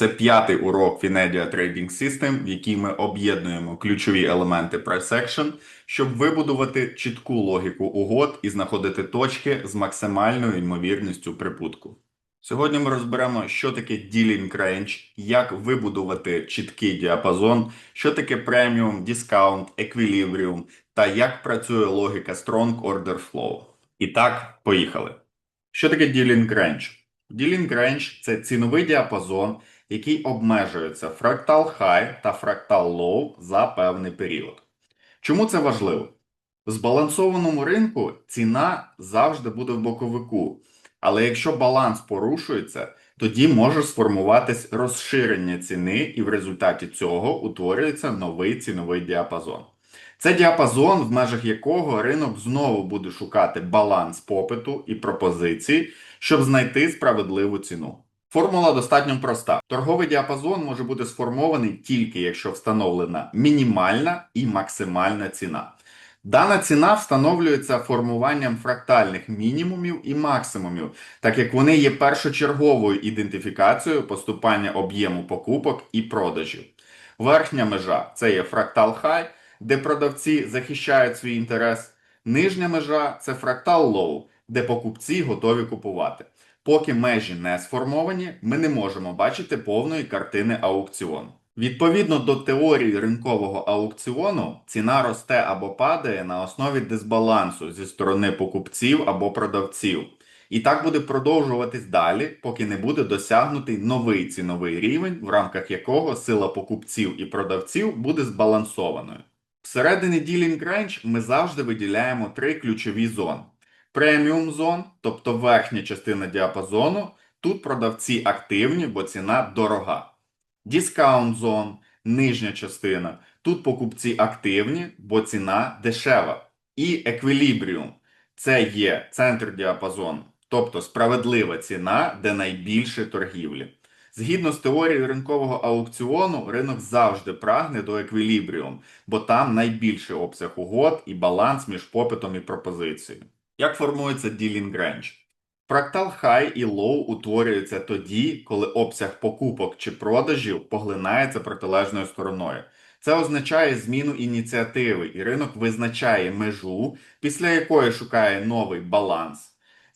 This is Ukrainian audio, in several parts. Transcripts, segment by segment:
Це п'ятий урок Finedia Trading System, в який ми об'єднуємо ключові елементи Price Action, щоб вибудувати чітку логіку угод і знаходити точки з максимальною ймовірністю прибутку. Сьогодні ми розберемо, що таке Dealing Range, як вибудувати чіткий діапазон, що таке преміум, дискаунт, еквілібріум та як працює логіка Strong Order Flow. І так, поїхали. Що таке Dealing Range? Dealing Range – це ціновий діапазон, який обмежується фрактал High та фрактал Low за певний період. Чому це важливо? В збалансованому ринку ціна завжди буде в боковику, але якщо баланс порушується, тоді може сформуватись розширення ціни, і в результаті цього утворюється новий ціновий діапазон. Це діапазон, в межах якого ринок знову буде шукати баланс попиту і пропозицій, щоб знайти справедливу ціну. Формула достатньо проста. Торговий діапазон може бути сформований тільки якщо встановлена мінімальна і максимальна ціна. Дана ціна встановлюється формуванням фрактальних мінімумів і максимумів, так як вони є першочерговою ідентифікацією поступання об'єму покупок і продажів. Верхня межа це є фрактал high, де продавці захищають свій інтерес. Нижня межа це фрактал low, де покупці готові купувати. Поки межі не сформовані, ми не можемо бачити повної картини аукціону. Відповідно до теорії ринкового аукціону, ціна росте або падає на основі дисбалансу зі сторони покупців або продавців. І так буде продовжуватись далі, поки не буде досягнутий новий ціновий рівень, в рамках якого сила покупців і продавців буде збалансованою. Всередині Dealing Range ми завжди виділяємо три ключові зони. Преміум зон, тобто верхня частина діапазону, тут продавці активні, бо ціна дорога. Дискаунт зон, нижня частина, тут покупці активні, бо ціна дешева. І еквілібріум це є центр діапазону, тобто справедлива ціна, де найбільше торгівлі. Згідно з теорією ринкового аукціону, ринок завжди прагне до еквілібріум, бо там найбільший обсяг угод і баланс між попитом і пропозицією. Як формується Dealing Range? Фрактал High і Low утворюється тоді, коли обсяг покупок чи продажів поглинається протилежною стороною. Це означає зміну ініціативи, і ринок визначає межу, після якої шукає новий баланс.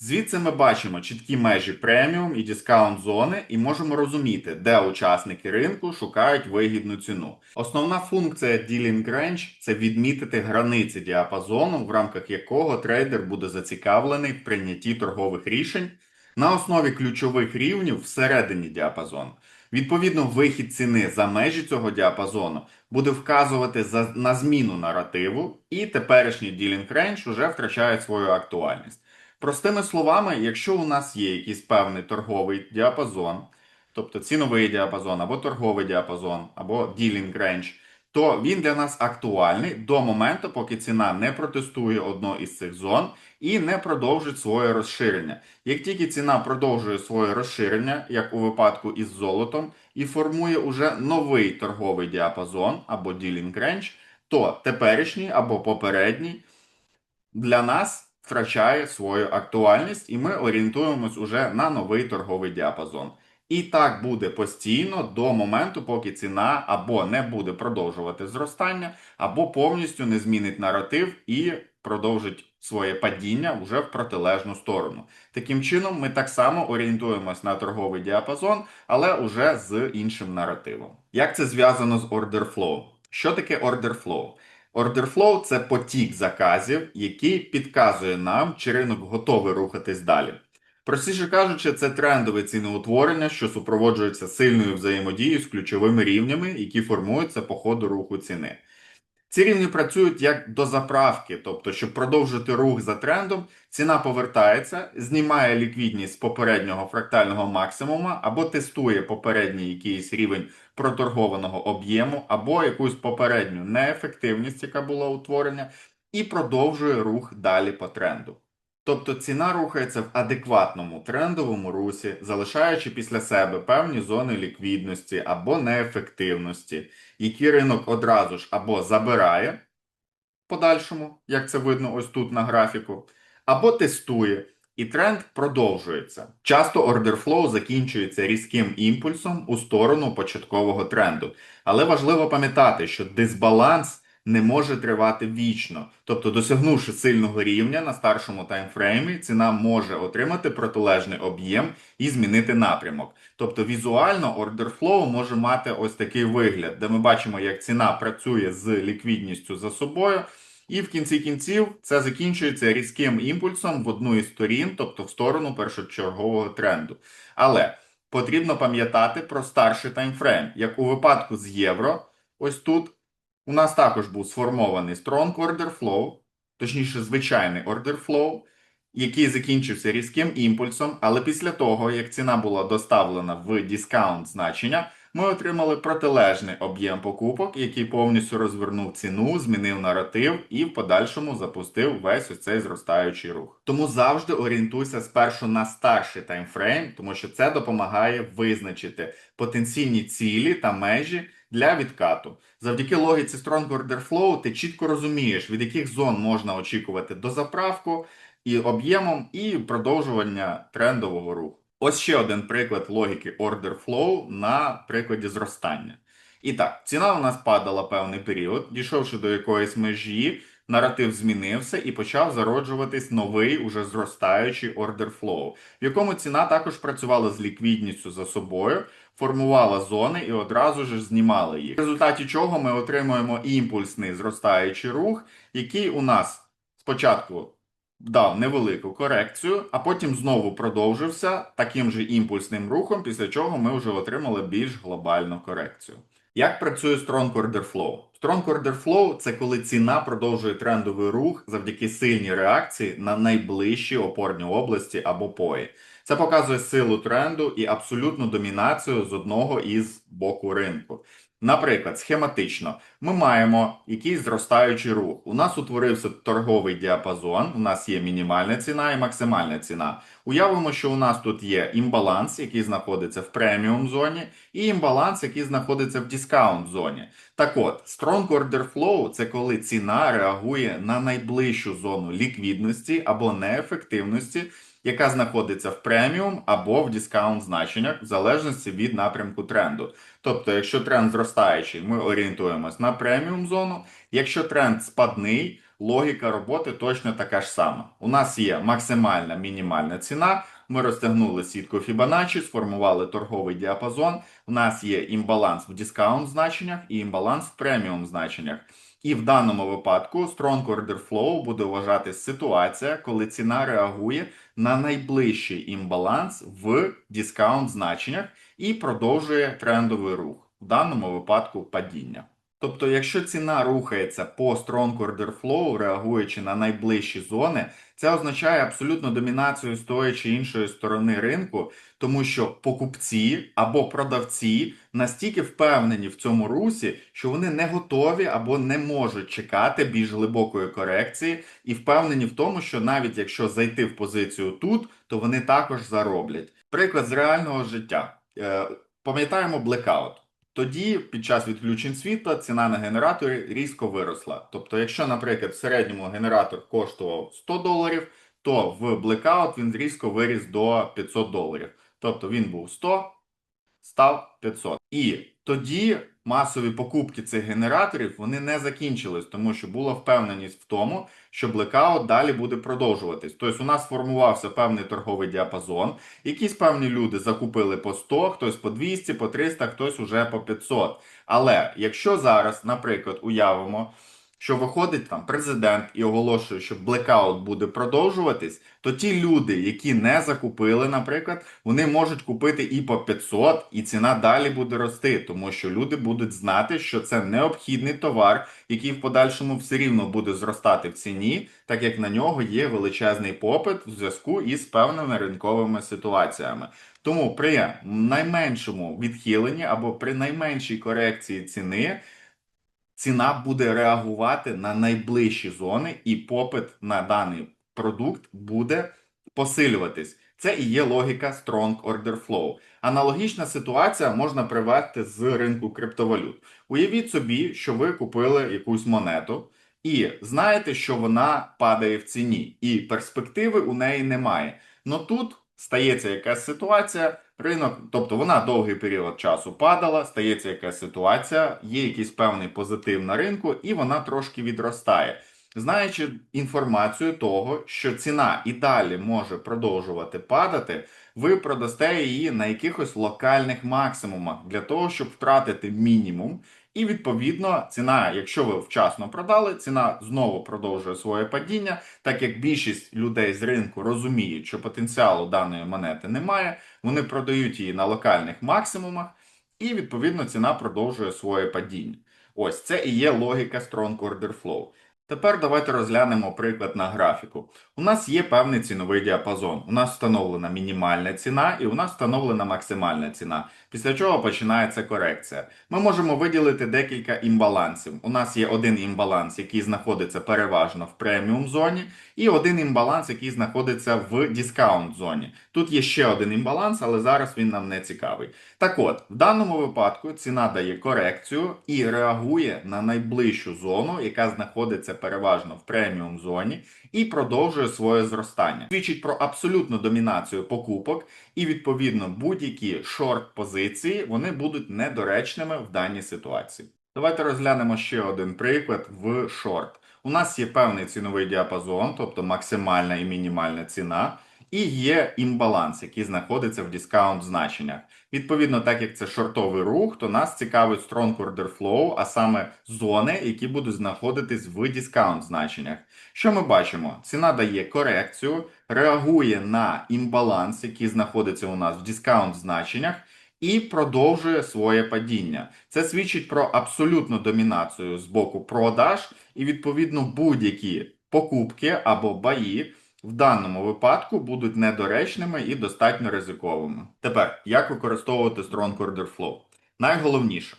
Звідси ми бачимо чіткі межі преміум і дискаунт зони і можемо розуміти, де учасники ринку шукають вигідну ціну. Основна функція Dealing Range – це відмітити границі діапазону, в рамках якого трейдер буде зацікавлений в прийнятті торгових рішень на основі ключових рівнів всередині діапазону. Відповідно, вихід ціни за межі цього діапазону буде вказувати за, на зміну наративу, і теперішній Dealing Range вже втрачає свою актуальність. Простими словами, якщо у нас є якийсь певний торговий діапазон, тобто ціновий діапазон, або торговий діапазон, або dealing range, то він для нас актуальний до моменту, поки ціна не протестує одну із цих зон і не продовжить своє розширення. Як тільки ціна продовжує своє розширення, як у випадку із золотом, і формує уже новий торговий діапазон або dealing range, то теперішній або попередній для нас втрачає свою актуальність, і ми орієнтуємось уже на новий торговий діапазон. І так буде постійно до моменту, поки ціна або не буде продовжувати зростання, або повністю не змінить наратив і продовжить своє падіння вже в протилежну сторону. Таким чином, ми так само орієнтуємось на торговий діапазон, але уже з іншим наративом. Як це зв'язано з flow? Що таке order flow? Order flow – це потік заказів, який підказує нам, чи ринок готовий рухатись далі. Простіше кажучи, це трендове ціноутворення, що супроводжується сильною взаємодією з ключовими рівнями, які формуються по ходу руху ціни. Ці рівні працюють як до заправки, тобто, щоб продовжити рух за трендом, ціна повертається, знімає ліквідність з попереднього фрактального максимума або тестує попередній якийсь рівень проторгованого об'єму, або якусь попередню неефективність, яка була утворена, і продовжує рух далі по тренду. Тобто ціна рухається в адекватному трендовому русі, залишаючи після себе певні зони ліквідності або неефективності, які ринок одразу ж або забирає подальшому, як це видно ось тут на графіку, або тестує, і тренд продовжується. Часто order flow закінчується різким імпульсом у сторону початкового тренду. Але важливо пам'ятати, що дисбаланс не може тривати вічно. Тобто, досягнувши сильного рівня на старшому таймфреймі, ціна може отримати протилежний об'єм і змінити напрямок. Тобто візуально order flow може мати ось такий вигляд, де ми бачимо, як ціна працює з ліквідністю за собою. І в кінці кінців це закінчується різким імпульсом в одну із сторін, тобто в сторону першочергового тренду. Але потрібно пам'ятати про старший таймфрейм. Як у випадку з євро, ось тут у нас також був сформований strong order flow, точніше, звичайний order flow, який закінчився різким імпульсом, але після того, як ціна була доставлена в дискаунт значення, ми отримали протилежний об'єм покупок, який повністю розвернув ціну, змінив наратив і в подальшому запустив весь ось цей зростаючий рух. Тому завжди орієнтуйся спершу на старший таймфрейм, тому що це допомагає визначити потенційні цілі та межі для відкату. Завдяки логіці Strong Order Flow ти чітко розумієш, від яких зон можна очікувати дозаправку і об'ємом, і продовжування трендового руху. Ось ще один приклад логіки Order Flow на прикладі зростання. І так, ціна у нас падала певний період, дійшовши до якоїсь межі, наратив змінився і почав зароджуватись новий, уже зростаючий Order Flow, в якому ціна також працювала з ліквідністю за собою, формувала зони і одразу ж знімала їх. В результаті чого ми отримуємо імпульсний зростаючий рух, який у нас спочатку дав невелику корекцію, а потім знову продовжився таким же імпульсним рухом, після чого ми вже отримали більш глобальну корекцію. Як працює Strong Order Flow? Strong Order Flow – це коли ціна продовжує трендовий рух завдяки сильній реакції на найближчі опорні області або пої. Це показує силу тренду і абсолютну домінацію з одного із боку ринку. Наприклад, схематично, ми маємо якийсь зростаючий рух. У нас утворився торговий діапазон, у нас є мінімальна ціна і максимальна ціна. Уявимо, що у нас тут є імбаланс, який знаходиться в преміум зоні, і імбаланс, який знаходиться в дискаунт зоні. Так от, Strong Order Flow – це коли ціна реагує на найближчу зону ліквідності або неефективності, яка знаходиться в преміум або в дискаунт значеннях, в залежності від напрямку тренду. Тобто, якщо тренд зростаючий, ми орієнтуємось на преміум зону. Якщо тренд спадний, логіка роботи точно така ж сама. У нас є максимальна мінімальна ціна. Ми розтягнули сітку Fibonacci, сформували торговий діапазон. У нас є імбаланс в дискаунт значеннях і імбаланс в преміум значеннях. І в даному випадку Strong Order Flow буде вважати ситуація, коли ціна реагує на найближчий імбаланс в дискаунт значеннях і продовжує трендовий рух, в даному випадку падіння. Тобто, якщо ціна рухається по Strong Order Flow, реагуючи на найближчі зони, це означає абсолютну домінацію з тої чи іншої сторони ринку, тому що покупці або продавці настільки впевнені в цьому русі, що вони не готові або не можуть чекати більш глибокої корекції, і впевнені в тому, що навіть якщо зайти в позицію тут, то вони також зароблять. Приклад з реального життя. Е, пам'ятаємо блекаут. Тоді, під час відключень світла, ціна на генераторі різко виросла. Тобто, якщо, наприклад, в середньому генератор коштував 100 доларів, то в Blackout він різко виріс до 500 доларів. Тобто він був 100, став 500. І тоді масові покупки цих генераторів вони не закінчились, тому що була впевненість в тому, що блекаут далі буде продовжуватись. Тобто у нас формувався певний торговий діапазон. Якісь певні люди закупили по 100, хтось по 200, по 300, хтось уже по 500. Але якщо зараз, наприклад, уявимо що виходить там президент і оголошує, що блекаут буде продовжуватись, то ті люди, які не закупили, наприклад, вони можуть купити і по 500, і ціна далі буде рости, тому що люди будуть знати, що це необхідний товар, який в подальшому все рівно буде зростати в ціні, так як на нього є величезний попит в зв'язку із певними ринковими ситуаціями. Тому при найменшому відхиленні або при найменшій корекції ціни ціна буде реагувати на найближчі зони, і попит на даний продукт буде посилюватись. Це і є логіка Strong Order Flow. Аналогічна ситуація можна привести з ринку криптовалют. Уявіть собі, що ви купили якусь монету, і знаєте, що вона падає в ціні, і перспективи у неї немає. Ну тут стається якась ситуація, ринок, тобто вона довгий період часу падала, стається якась ситуація, є якийсь певний позитив на ринку, і вона трошки відростає. Знаючи інформацію того, що ціна і далі може продовжувати падати, ви продасте її на якихось локальних максимумах для того, щоб втратити мінімум. І відповідно ціна, якщо ви вчасно продали, ціна знову продовжує своє падіння, так як більшість людей з ринку розуміють, що потенціалу даної монети немає, вони продають її на локальних максимумах, і відповідно ціна продовжує своє падіння. Ось це і є логіка Strong Order Flow. Тепер давайте розглянемо приклад на графіку. У нас є певний ціновий діапазон. У нас встановлена мінімальна ціна і у нас встановлена максимальна ціна. Після чого починається корекція. Ми можемо виділити декілька імбалансів. У нас є один імбаланс, який знаходиться переважно в преміум зоні, і один імбаланс, який знаходиться в дискаунт зоні. Тут є ще один імбаланс, але зараз він нам не цікавий. Так от, в даному випадку ціна дає корекцію і реагує на найближчу зону, яка знаходиться переважно в преміум зоні, і продовжує своє зростання. Свідчить про абсолютну домінацію покупок, і відповідно будь-які шорт позиції вони будуть недоречними в даній ситуації. Давайте розглянемо ще один приклад в шорт. У нас є певний ціновий діапазон, тобто максимальна і мінімальна ціна. І є імбаланс, який знаходиться в дискаунт значеннях. Відповідно, так як це шортовий рух, то нас цікавить strong order flow, а саме зони, які будуть знаходитись в дискаунт значеннях. Що ми бачимо? Ціна дає корекцію, реагує на імбаланс, який знаходиться у нас в дискаунт значеннях. І продовжує своє падіння. Це свідчить про абсолютну домінацію з боку продаж, і відповідно будь-які покупки або баї в даному випадку будуть недоречними і достатньо ризиковими. Тепер, як використовувати Strong Order Flow? Найголовніше,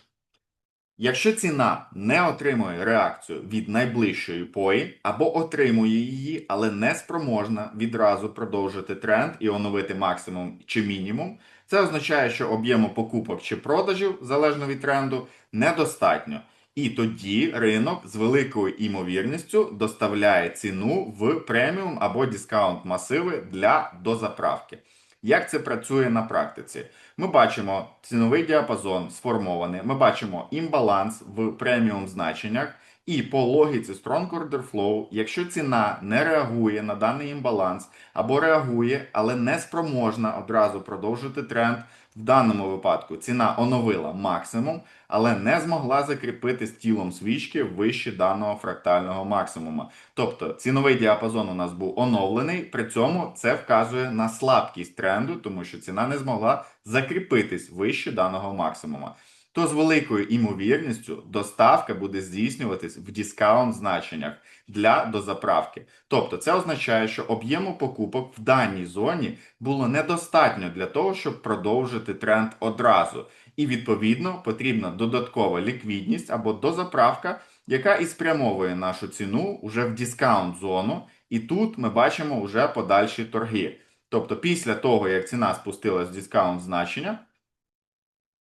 якщо ціна не отримує реакцію від найближчої пої, або отримує її, але не спроможна відразу продовжити тренд і оновити максимум чи мінімум, це означає, що об'єму покупок чи продажів, залежно від тренду, недостатньо. І тоді ринок з великою імовірністю доставляє ціну в преміум або дискаунт масиви для дозаправки. Як це працює на практиці? Ми бачимо ціновий діапазон сформований, ми бачимо імбаланс в преміум значеннях, і по логіці Strong Order Flow, якщо ціна не реагує на даний імбаланс або реагує, але не спроможна одразу продовжити тренд, в даному випадку ціна оновила максимум, але не змогла закріпити з тілом свічки вище даного фрактального максимума. Тобто ціновий діапазон у нас був оновлений, при цьому це вказує на слабкість тренду, тому що ціна не змогла закріпитись вище даного максимума. То з великою імовірністю доставка буде здійснюватись в дискаунт значеннях для дозаправки. Тобто це означає, що об'єму покупок в даній зоні було недостатньо для того, щоб продовжити тренд одразу. І відповідно потрібна додаткова ліквідність або дозаправка, яка і спрямовує нашу ціну вже в дискаунт зону. І тут ми бачимо вже подальші торги. Тобто, після того, як ціна спустилась в дискаунт значення,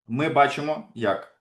ми бачимо, як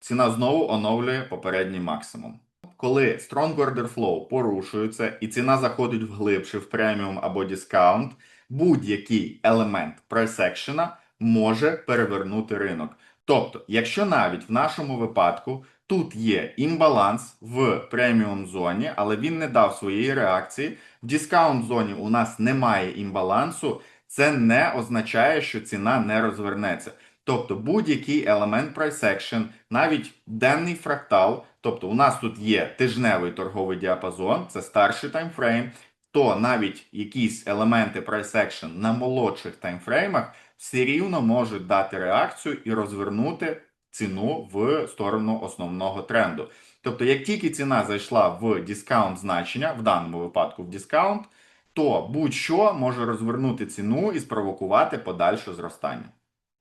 ціна знову оновлює попередній максимум. Коли Strong Order Flow порушується і ціна заходить вглибше в преміум або дискаунт, будь-який елемент прайс-екшена може перевернути ринок. Тобто, якщо навіть в нашому випадку тут є імбаланс в преміум зоні, але він не дав своєї реакції, в дискаунт зоні у нас немає імбалансу, це не означає, що ціна не розвернеться. Тобто будь-який елемент price action, навіть денний фрактал, тобто у нас тут є тижневий торговий діапазон, це старший таймфрейм, то навіть якісь елементи price action на молодших таймфреймах все рівно можуть дати реакцію і розвернути ціну в сторону основного тренду. Тобто, як тільки ціна зайшла в дискаунт значення, в даному випадку в дискаунт, то будь-що може розвернути ціну і спровокувати подальше зростання.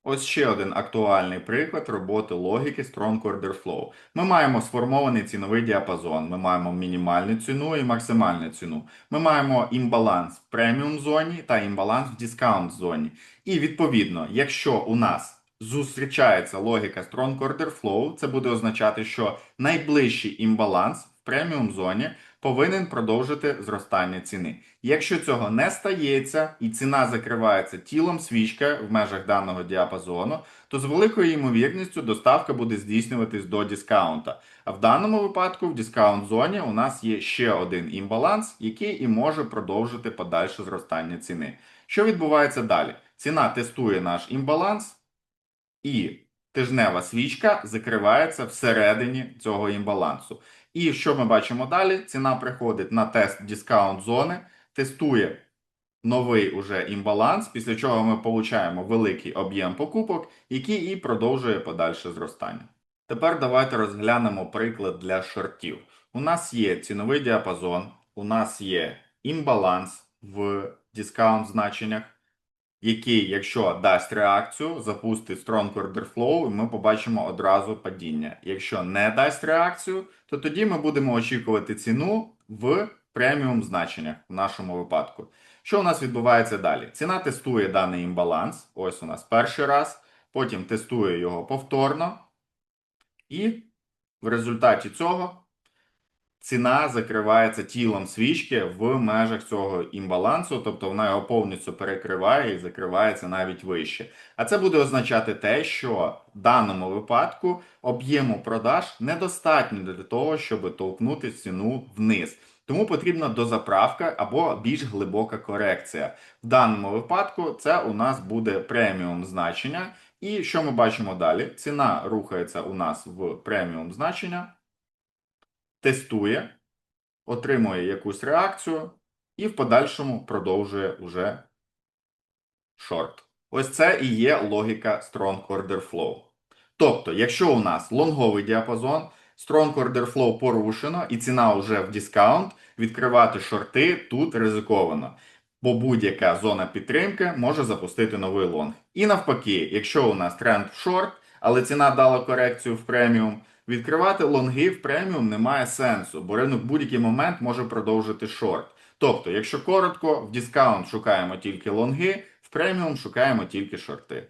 Ось ще один актуальний приклад роботи логіки Strong Order Flow. Ми маємо сформований ціновий діапазон, ми маємо мінімальну ціну і максимальну ціну. Ми маємо імбаланс в преміум зоні та імбаланс в дискаунт зоні. І відповідно, якщо у нас зустрічається логіка Strong Order Flow, це буде означати, що найближчий імбаланс преміум зоні повинен продовжити зростання ціни. Якщо цього не стається і ціна закривається тілом свічка в межах даного діапазону, то з великою ймовірністю доставка буде здійснюватись до дискаунта. А в даному випадку в дискаунт зоні у нас є ще один імбаланс, який і може продовжити подальше зростання ціни. Що відбувається далі? Ціна тестує наш імбаланс, і тижнева свічка закривається всередині цього імбалансу. І що ми бачимо далі? Ціна приходить на тест дискаунт зони, тестує новий уже імбаланс, після чого ми получаємо великий об'єм покупок, який і продовжує подальше зростання. Тепер давайте розглянемо приклад для шортів. У нас є ціновий діапазон, у нас є імбаланс в дискаунт значеннях, який, якщо дасть реакцію, запустить Strong Order Flow, і ми побачимо одразу падіння. Якщо не дасть реакцію, то тоді ми будемо очікувати ціну в преміум значеннях в нашому випадку. Що у нас відбувається далі? Ціна тестує даний імбаланс. Ось у нас перший раз, потім тестує його повторно, і в результаті цього ціна закривається тілом свічки в межах цього імбалансу, тобто вона його повністю перекриває і закривається навіть вище. А це буде означати те, що в даному випадку об'єму продаж недостатньо для того, щоб толкнути ціну вниз. Тому потрібна дозаправка або більш глибока корекція. В даному випадку це у нас буде преміум значення. І що ми бачимо далі? Ціна рухається у нас в преміум значення, тестує, отримує якусь реакцію і в подальшому продовжує уже шорт. Ось це і є логіка Strong Order Flow. Тобто, якщо у нас лонговий діапазон, Strong Order Flow порушено і ціна вже в дискаунт, відкривати шорти тут ризиковано. Бо будь-яка зона підтримки може запустити новий лонг. І навпаки, якщо у нас тренд в шорт, але ціна дала корекцію в преміум, відкривати лонги в преміум немає сенсу, бо ринок будь-який момент може продовжити шорт. Тобто, якщо коротко, в дискаунт шукаємо тільки лонги, в преміум шукаємо тільки шорти.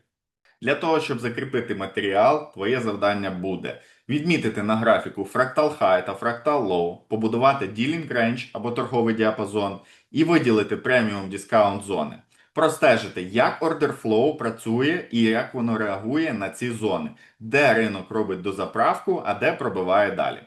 Для того, щоб закріпити матеріал, твоє завдання буде відмітити на графіку фрактал High та фрактал Low, побудувати Dealing Range або торговий діапазон і виділити преміум дискаунт зони. Простежити, як order flow працює і як воно реагує на ці зони, де ринок робить дозаправку, а де пробиває далі.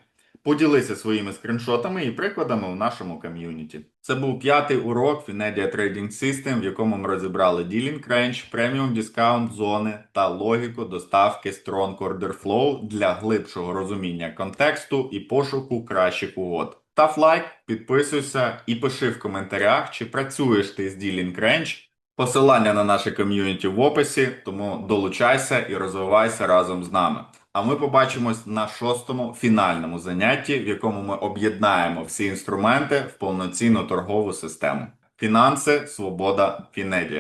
Поділися своїми скріншотами і прикладами в нашому ком'юніті. Це був п'ятий урок Finedia Trading System, в якому ми розібрали Dealing Range, Premium Discount зони та логіку доставки Strong Order Flow для глибшого розуміння контексту і пошуку кращих угод. Став лайк, підписуйся і пиши в коментарях, чи працюєш ти з Dealing Range. Посилання на наше ком'юніті в описі, тому долучайся і розвивайся разом з нами. А ми побачимось на шостому фінальному занятті, в якому ми об'єднаємо всі інструменти в повноцінну торгову систему. Фінанси, свобода, Фінедія.